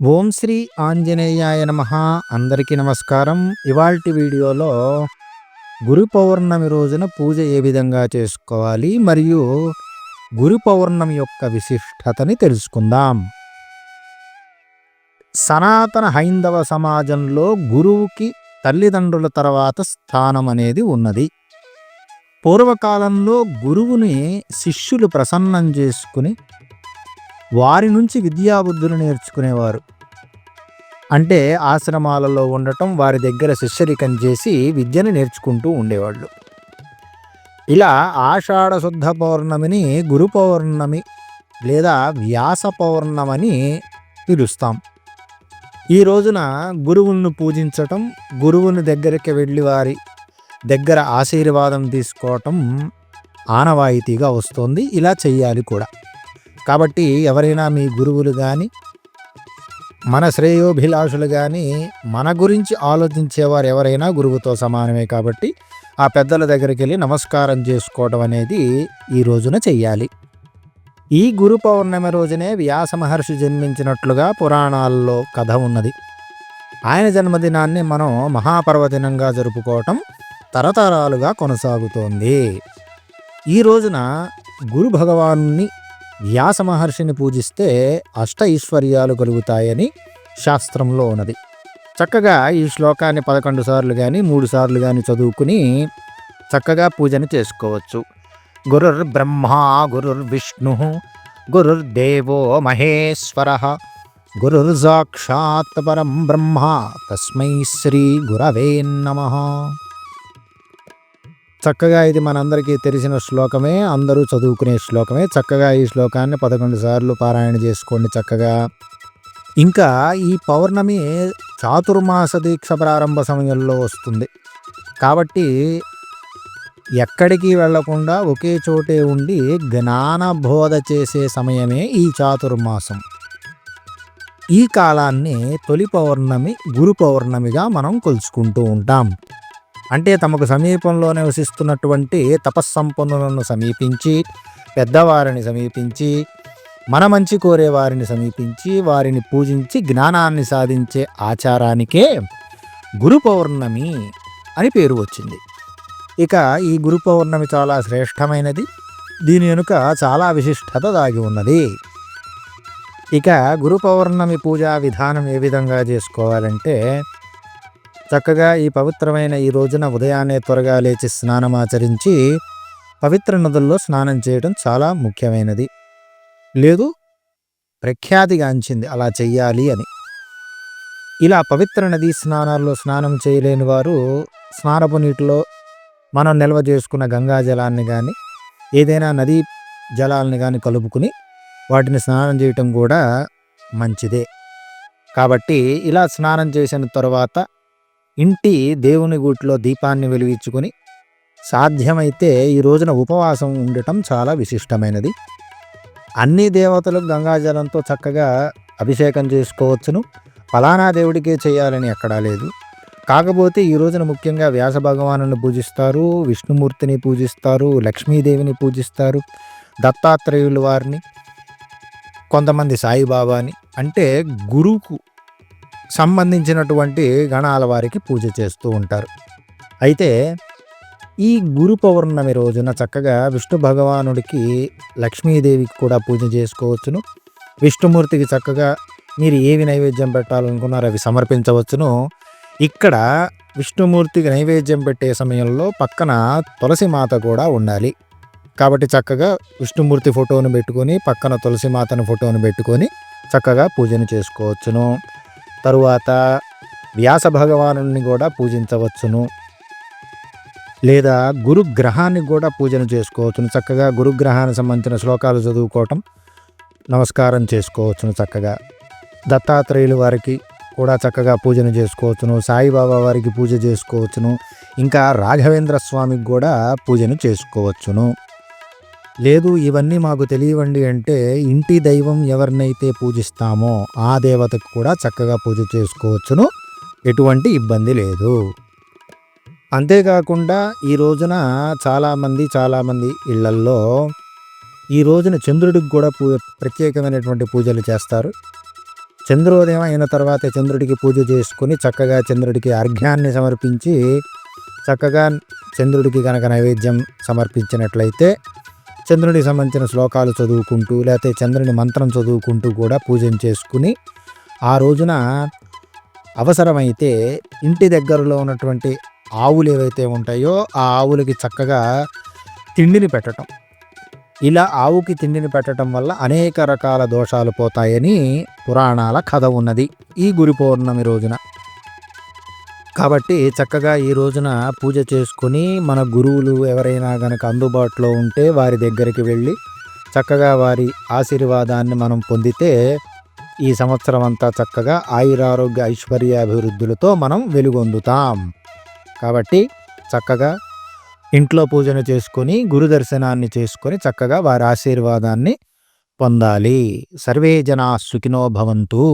ఓం శ్రీ ఆంజనేయాయ నమ. అందరికీ నమస్కారం. ఇవాల్టి వీడియోలో గురు పౌర్ణమి రోజున పూజ ఏ విధంగా చేసుకోవాలి మరియు గురు పౌర్ణమి యొక్క విశిష్టతని తెలుసుకుందాం. సనాతన హైందవ సమాజంలో గురువుకి తల్లిదండ్రుల తర్వాత స్థానం అనేది ఉన్నది. పూర్వకాలంలో గురువుని శిష్యులు ప్రసన్నం చేసుకుని వారి నుంచి విద్యాబుద్ధులు నేర్చుకునేవారు. అంటే ఆశ్రమాలలో ఉండటం వారి దగ్గర శిష్యరికం చేసి విద్యను నేర్చుకుంటూ ఉండేవాళ్ళు. ఇలా ఆషాఢ శుద్ధ పౌర్ణమిని గురు పౌర్ణమి లేదా వ్యాస పౌర్ణమని పిలుస్తాం. ఈ రోజున గురువులను పూజించటం గురువుని దగ్గరికి వెళ్ళి వారి దగ్గర ఆశీర్వాదం తీసుకోవటం ఆనవాయితీగా వస్తుంది. ఇలా చేయాలి కూడా. కాబట్టి ఎవరైనా మీ గురువులు కానీ మన శ్రేయోభిలాషులు కానీ మన గురించి ఆలోచించేవారు ఎవరైనా గురువుతో సమానమే కాబట్టి ఆ పెద్దల దగ్గరికి వెళ్ళి నమస్కారం చేసుకోవడం అనేది ఈ రోజున చెయ్యాలి. ఈ గురు పౌర్ణమి రోజునే వ్యాస మహర్షి జన్మించినట్లుగా పురాణాల్లో కథ ఉన్నది. ఆయన జన్మదినాన్ని మనం మహాపర్వదినంగా జరుపుకోవటం తరతరాలుగా కొనసాగుతోంది. ఈ రోజున గురు భగవాన్ని వ్యాస మహర్షిని పూజిస్తే అష్ట ఐశ్వర్యాలు కలుగుతాయని శాస్త్రంలో ఉన్నది. చక్కగా ఈ శ్లోకాన్ని పదకొండు సార్లు కానీ మూడు సార్లు కానీ చదువుకుని చక్కగా పూజను చేసుకోవచ్చు. గురుర్ బ్రహ్మ గురుర్ విష్ణు గురుర్దేవో మహేశ్వర గురుర్ సాక్షాత్ పరం బ్రహ్మ తస్మై శ్రీ గురవే నమః. చక్కగా ఇది మనందరికీ తెలిసిన శ్లోకమే అందరూ చదువుకునే శ్లోకమే. చక్కగా ఈ శ్లోకాన్ని పదకొండు సార్లు పారాయణ చేసుకోండి చక్కగా. ఇంకా ఈ పౌర్ణమి చాతుర్మాస దీక్ష ప్రారంభ సమయంలో వస్తుంది. కాబట్టి ఎక్కడికి వెళ్ళకుండా ఒకే చోటే ఉండి జ్ఞానబోధ చేసే సమయమే ఈ చాతుర్మాసం. ఈ కాలాన్ని తొలి పౌర్ణమి గురు పౌర్ణమిగా మనం కొలుచుకుంటూ ఉంటాం. అంటే తమకు సమీపంలో నివసిస్తున్నటువంటి తపస్సంపన్నులను సమీపించి పెద్దవారిని సమీపించి మన మంచి కోరే వారిని సమీపించి వారిని పూజించి జ్ఞానాన్ని సాధించే ఆచారానికే గురు పౌర్ణమి అని పేరు వచ్చింది. ఇక ఈ గురు పౌర్ణమి చాలా శ్రేష్టమైనది. దీని వెనుక చాలా విశిష్టత దాగి ఉన్నది. ఇక గురు పౌర్ణమి పూజా విధానం ఏ విధంగా చేసుకోవాలంటే చక్కగా ఈ పవిత్రమైన ఈ రోజున ఉదయాన్నే త్వరగా లేచి స్నానం ఆచరించి పవిత్ర నదుల్లో స్నానం చేయడం చాలా ముఖ్యమైనది. లేదు ప్రఖ్యాతిగాంచింది అలా చెయ్యాలి అని. ఇలా పవిత్ర నదీ స్నానాల్లో స్నానం చేయలేని వారు స్నానపు నీటిలో మనం నిల్వ చేసుకున్న గంగా జలాన్ని కానీ ఏదైనా నదీ జలాల్ని కానీ కలుపుకుని వాటిని స్నానం చేయటం కూడా మంచిదే. కాబట్టి ఇలా స్నానం చేసిన తర్వాత ఇంటి దేవుని గూట్లో దీపాన్ని వెలిగించుకొని సాధ్యమైతే ఈ రోజున ఉపవాసం ఉండటం చాలా విశిష్టమైనది. అన్ని దేవతలకు గంగాజలంతో చక్కగా అభిషేకం చేసుకోవచ్చును. ఫలానా దేవుడికే చేయాలని ఎక్కడా లేదు. కాకపోతే ఈ రోజున ముఖ్యంగా వ్యాస భగవాను పూజిస్తారు విష్ణుమూర్తిని పూజిస్తారు లక్ష్మీదేవిని పూజిస్తారు దత్తాత్రేయుల వారిని కొంతమంది సాయిబాబాని. అంటే గురువుకు సంబంధించినటువంటి గణాల వారికి పూజ చేస్తూ ఉంటారు. అయితే ఈ గురు పౌర్ణమి రోజున చక్కగా విష్ణు భగవానుడికి లక్ష్మీదేవికి కూడా పూజ చేసుకోవచ్చును. విష్ణుమూర్తికి చక్కగా మీరు ఏవి నైవేద్యం పెట్టాలనుకున్నారో అవి సమర్పించవచ్చును. ఇక్కడ విష్ణుమూర్తికి నైవేద్యం పెట్టే సమయంలో పక్కన తులసి మాత కూడా ఉండాలి. కాబట్టి చక్కగా విష్ణుమూర్తి ఫోటోను పెట్టుకొని పక్కన తులసి మాతను ఫోటోను పెట్టుకొని చక్కగా పూజను చేసుకోవచ్చును. తరువాత వ్యాస భగవానుని కూడా పూజించవచ్చును. లేదా గురుగ్రహాన్ని కూడా పూజను చేసుకోవచ్చును. చక్కగా గురుగ్రహానికి సంబంధించిన శ్లోకాలు చదువుకోవటం నమస్కారం చేసుకోవచ్చును చక్కగా. దత్తాత్రేయుల వారికి కూడా చక్కగా పూజను చేసుకోవచ్చును. సాయిబాబా వారికి పూజ చేసుకోవచ్చును. ఇంకా రాఘవేంద్ర స్వామికి కూడా పూజను చేసుకోవచ్చును. లేదు ఇవన్నీ మాకు తెలియవండి అంటే ఇంటి దైవం ఎవరినైతే పూజిస్తామో ఆ దేవతకు కూడా చక్కగా పూజ చేసుకోవచ్చును. ఎటువంటి ఇబ్బంది లేదు. అంతేకాకుండా ఈ రోజున చాలామంది చాలామంది ఇళ్ళల్లో ఈ రోజున చంద్రుడికి కూడా పూ ప్రత్యేకమైనటువంటి పూజలు చేస్తారు. చంద్రోదయం అయిన తర్వాత చంద్రుడికి పూజ చేసుకుని చక్కగా చంద్రుడికి అర్ఘ్యాన్ని సమర్పించి చక్కగా చంద్రుడికి కనుక నైవేద్యం సమర్పించినట్లయితే చంద్రుడికి సంబంధించిన శ్లోకాలు చదువుకుంటూ లేకపోతే చంద్రుని మంత్రం చదువుకుంటూ కూడా పూజన చేసుకుని ఆ రోజున అవసరమైతే ఇంటి దగ్గరలో ఉన్నటువంటి ఆవులు ఏవైతే ఉంటాయో ఆ ఆవులకి చక్కగా తిండిని పెట్టడం ఇలా ఆవుకి తిండిని పెట్టడం వల్ల అనేక రకాల దోషాలు పోతాయని పురాణాల కథ ఉన్నది ఈ గురి పౌర్ణమి రోజున. కాబట్టి చక్కగా ఈ రోజున పూజ చేసుకుని మన గురువులు ఎవరైనా గనక అందుబాటులో ఉంటే వారి దగ్గరికి వెళ్ళి చక్కగా వారి ఆశీర్వాదాన్ని మనం పొందితే ఈ సంవత్సరం అంతా చక్కగా ఆయురారోగ్య ఐశ్వర్య అభివృద్ధులతో మనం వెలుగొందుతాం. కాబట్టి చక్కగా ఇంట్లో పూజను చేసుకొని గురు దర్శనాన్ని చేసుకొని చక్కగా వారి ఆశీర్వాదాన్ని పొందాలి. సర్వే జనా సుఖినో భవంతు.